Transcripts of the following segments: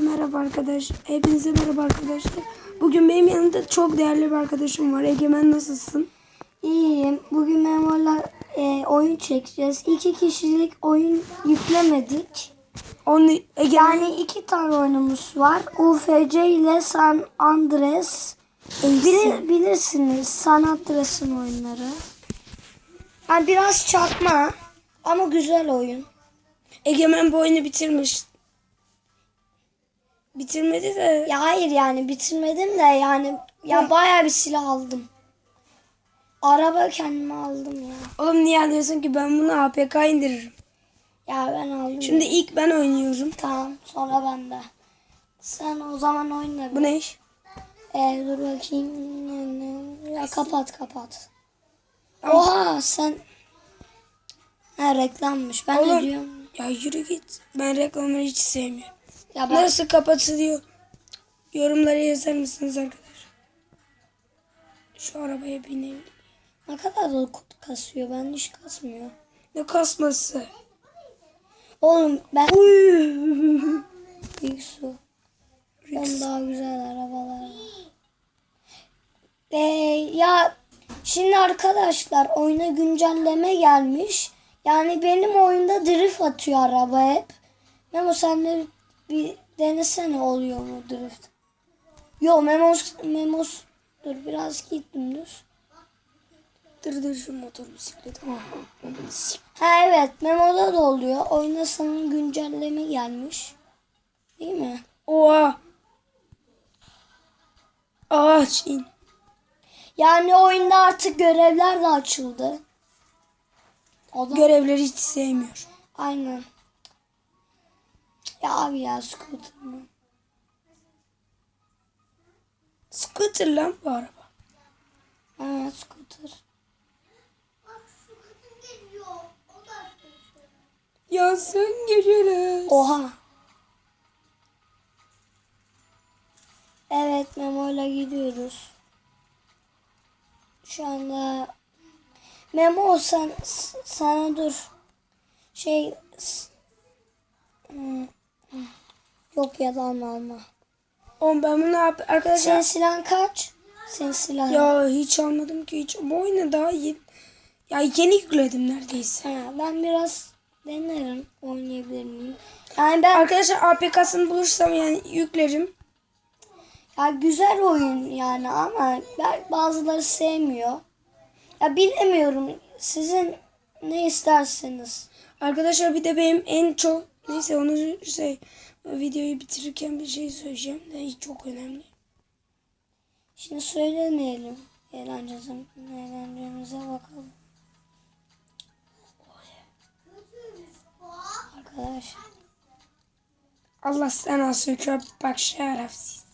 Merhaba arkadaş. Hepinize merhaba arkadaşlar. Bugün benim yanımda çok değerli bir arkadaşım var. Egemen nasılsın? İyiyim. Bugün Memo'la e, oyun çekeceğiz. İki kişilik oyun yüklemedik. Onu Egemen Yani iki tane oyunumuz var. UFC ile San Andres. Bilir, bilirsiniz San Andres'in oyunları. Yani biraz çakma ama güzel oyun. Egemen bu oyunu bitirmiş. Bitirmedi de. Ya hayır yani bitirmedim de yani ya bayağı bir silah aldım. Araba kendime aldım ya. Oğlum niye alıyorsun ki ben bunu APK indiririm. Ya ben aldım. Şimdi ilk ben oynuyorum. Tamam sonra ben de. Sen o zaman oyna. bir. Bu ne iş? Ee, dur bakayım. Ya kapat kapat. Oha sen. Ha reklammış. Ben de Oğlum diyorum. ya yürü git. Ben reklamları hiç sevmiyorum. Ya ben Nasıl kapatılıyor? Yorumlara yazar mısınız arkadaşlar? Şu arabaya binelim. ne kadar da kasıyor. Ben hiç kasmıyor. Ne kasması? Oğlum ben büyük su. Ben daha güzel arabalar. Ee, ya şimdi arkadaşlar oyuna güncelleme gelmiş. Yani benim oyunda drift atıyor araba hep. Memo sen de bir denesene oluyor mu drift? Yo Memos, Memos dur biraz git dümdüz. Dur dur şu motor bisikleti. Ha evet Memo'da da oluyor. Oyuna sanırım güncelleme gelmiş. Değil mi? Oha. Ağaç in. Yani oyunda artık görevler de açıldı. O da Görevleri hiç sevmiyorum. aynen. Ya abi ya scooter mı? Scooter lan bu araba. Evet scooter. Yansın geceler. Oha. Evet Memo'yla gidiyoruz. Şu anda Memo sen sana dur. Şey hmm. Yok ya da alma alma. Oğlum ben bunu yap arkadaşlar. Senin silahın kaç? Senin silahın. Ya hiç almadım ki hiç. Bu oyunu daha iyi. Ya yeni yükledim neredeyse. Ha, ben biraz denerim. Oynayabilir miyim? Yani ben Arkadaşlar APK'sını bulursam yani yüklerim. ya güzel oyun yani ama ben bazıları sevmiyor. Ya bilemiyorum. Sizin ne isterseniz. Arkadaşlar bir de benim en çok neyse onu şey videoyu bitirirken bir şey söyleyeceğim de hiç çok önemli. Şimdi söylemeyelim. Eğlencemize, eğlencemize bakalım. Arkadaş. Allah sen olsun köpek şerefsiz.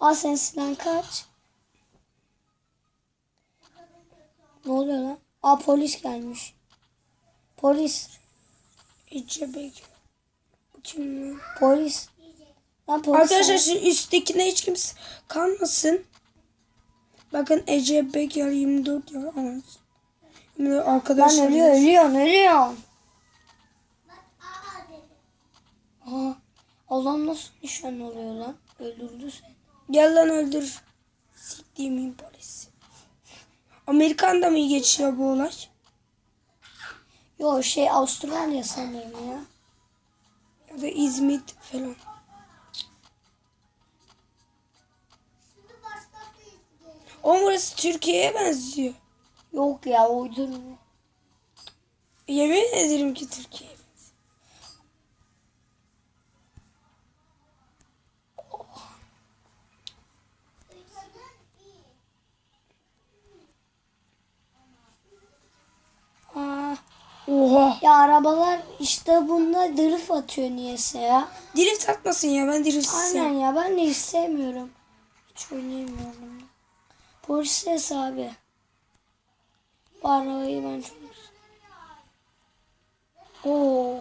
Aa senin silahın kaç? Ne oluyor lan? Aa polis gelmiş. Polis. Ece Bekir. Kim lan? Polis. Lan polis. Arkadaşlar şu üsttekine hiç kimse kalmasın. Bakın Ece Bekir 24 ya. Şimdi Lan arkadaşlar. ölüyor, ölüyorsun, ölüyorsun. Aa, adam nasıl nişan oluyor lan? Öldürdü seni. Gel lan öldür. Siktiğimin polisi. Amerikan'da mı geçiyor bu olay? Yo şey Avustralya sanırım ya. Ya da İzmit falan. O burası Türkiye'ye benziyor. Yok ya uydurma. Yemin ederim ki Türkiye'ye benziyor. Aa, Oha. ya arabalar işte bunda drift atıyor niyeyse ya. Drift atmasın ya ben drift Aynen sevmiyorum. ya ben de hiç sevmiyorum. Hiç oynayamıyorum. Polis hesabı. Bu arabayı ben çok Oo.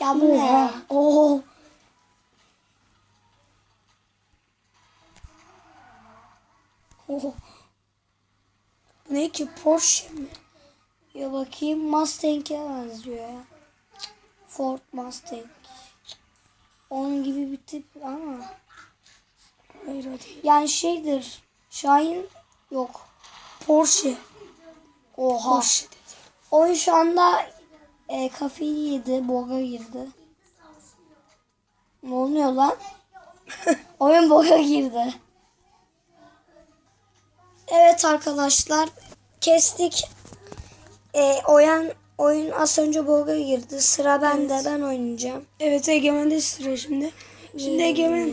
Ya bu ne? ya? Oo. Ne ki Porsche mi? Ya bakayım Mustang'e benziyor ya. Ford Mustang. Onun gibi bir tip ama. Hayır o değil. Yani şeydir. Şahin yok. Porsche. Oha. Porsche dedi. Oyun şu anda e, kafeyi yedi. Boga girdi. Ne oluyor lan? Oyun boga girdi. Evet arkadaşlar. Kestik. E, oyun, oyun az önce boga girdi. Sıra bende. Ben oynayacağım. Evet Egemen'de sıra şimdi. Şimdi İyi Egemen.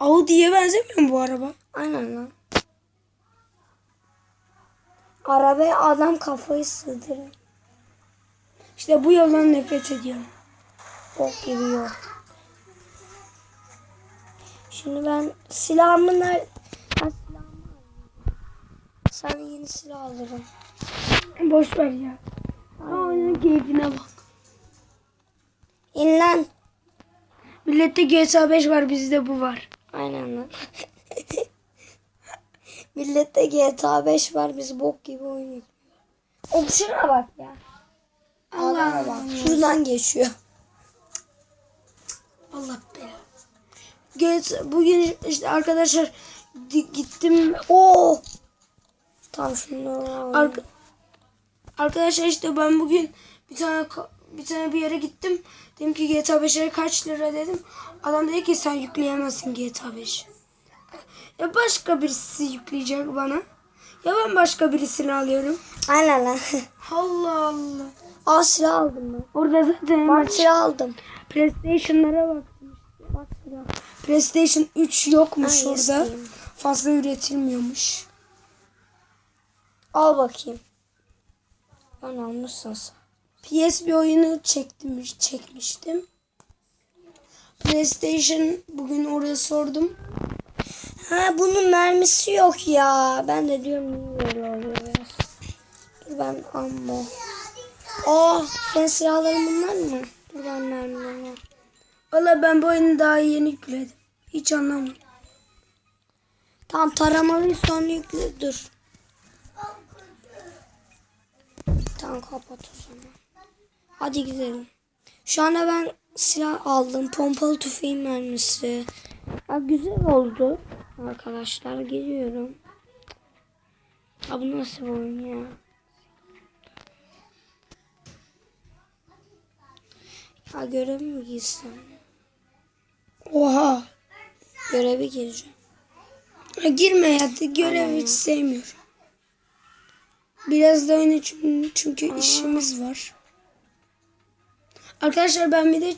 Audi'ye benzemiyor mu bu araba? Aynen lan. Arabaya adam kafayı sığdırır. İşte bu yoldan nefret ediyorum. Bok gibi yol. Şimdi ben silahımı. Sana yeni silah alırım. Boş ver ya. Oyunun keyfine bak. İn lan. Millette GTA 5 var bizde bu var. Aynen lan. Millette GTA 5 var biz bok gibi oynuyoruz. O şuna bak ya. Adama bak. Şuradan geçiyor. Allah belanı. Geç, bugün işte arkadaşlar gittim. Oo. Tam şunu. Arka- arkadaşlar işte ben bugün bir tane bir tane bir yere gittim. Dedim ki GTA 5'e kaç lira dedim. Adam dedi ki sen yükleyemezsin GTA 5. Ya başka birisi yükleyecek bana. Ya ben başka birisini alıyorum. Aynen lan. Allah Allah. Aa silah aldım ben. Orada zaten Bak silah aldım. PlayStation'lara baktım. Bak silah. PlayStation 3 yokmuş Ay, orada. Fazla üretilmiyormuş. Al bakayım. Ben almışsın sen. PS bir oyunu çektim, çekmiştim. PlayStation bugün oraya sordum. Ha bunun mermisi yok ya. Ben de diyorum. Dur ben ammo. Aa senin silahların bunlar mı? Dur ben mermilerim. Valla ben bu oyunu daha yeni yükledim. Hiç anlamadım. Tamam taramalıyı sonra yükle. Dur. Tamam kapat o zaman. Hadi gidelim. Şu anda ben silah aldım. Pompalı tüfeğin mermisi. Ha, güzel oldu. Arkadaşlar geliyorum. Ha bu nasıl bir oyun ya? Ya görev mi girsem? Oha. Görevi gireceğim. Ha, girme ya. Görev hiç sevmiyorum. Biraz da oyna çünkü, çünkü işimiz var. Arkadaşlar ben bir de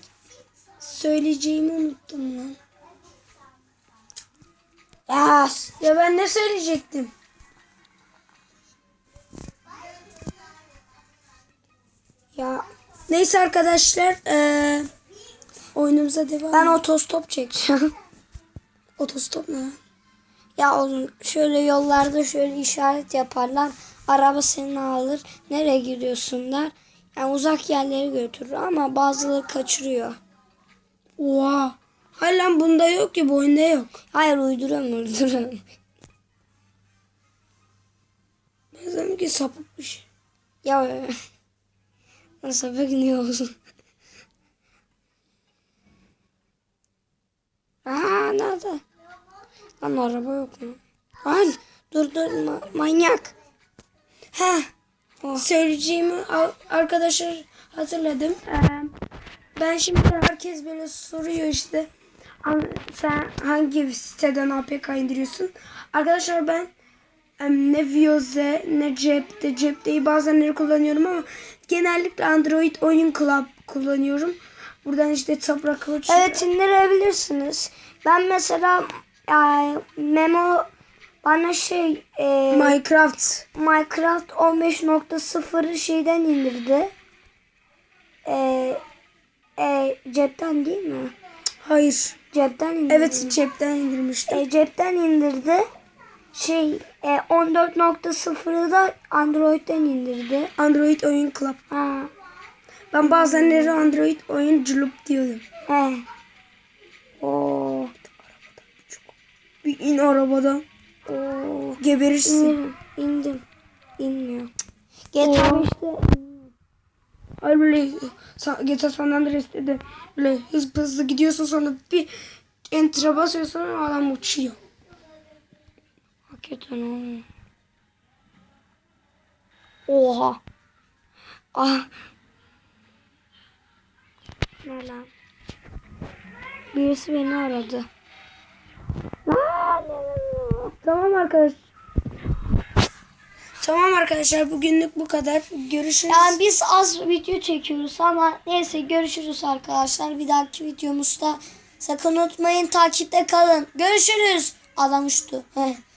söyleyeceğimi unuttum lan. Ya Ya ben ne söyleyecektim? ya Neyse arkadaşlar eee oyunumuza devam. ben otostop çekeceğim. otostop ne? Ya oğlum şöyle yollarda şöyle işaret yaparlar. Araba seni alır. Nereye gidiyorsun der. Yani uzak yerleri götürür ama bazıları kaçırıyor. Oha. Hala bunda yok ki bu oyunda yok. Hayır uyduruyorum uyduruyorum. Ben sanırım ki sapıkmış. ya nasıl ne olsun. Aa nerede? Lan araba yok mu? Lan dur dur ma- manyak. He. Oh. Söyleyeceğimi arkadaşlar hatırladım. Eee, ben şimdi herkes böyle soruyor işte. "An- Sen hangi siteden APK indiriyorsun? Arkadaşlar ben ne Viyoze ne Cep'te Cep'teyi bazenleri kullanıyorum ama genellikle Android Oyun Club kullanıyorum. Buradan işte Toprak Kılıç. Evet indirebilirsiniz. Ben mesela e, Memo bana şey e, Minecraft. Minecraft 15.0'ı şeyden indirdi. E, e, cepten değil mi? Hayır. Cepten indirdi. Evet cepten indirmiştim. E, cepten indirdi. Şey e, 14.0'ı da Android'den indirdi. Android Oyun Club. Ha. Ben bazenleri Android Oyun Club diyorum. He. Oo. Bir in arabadan. Oo, Geberirsin. indim. indim. İnmiyor. GTA Oo. 5'te Hayır böyle GTA San Andreas'te de böyle hızlı hızlı gidiyorsun sonra bir enter'a basıyorsun adam uçuyor. hakikaten olmuyor. Oha. Ah Ne lan? Birisi beni aradı. Tamam arkadaş. Tamam arkadaşlar bugünlük bu kadar. Görüşürüz. Yani biz az video çekiyoruz ama neyse görüşürüz arkadaşlar. Bir dahaki videomuzda sakın unutmayın takipte kalın. Görüşürüz. Adam uçtu. Heh.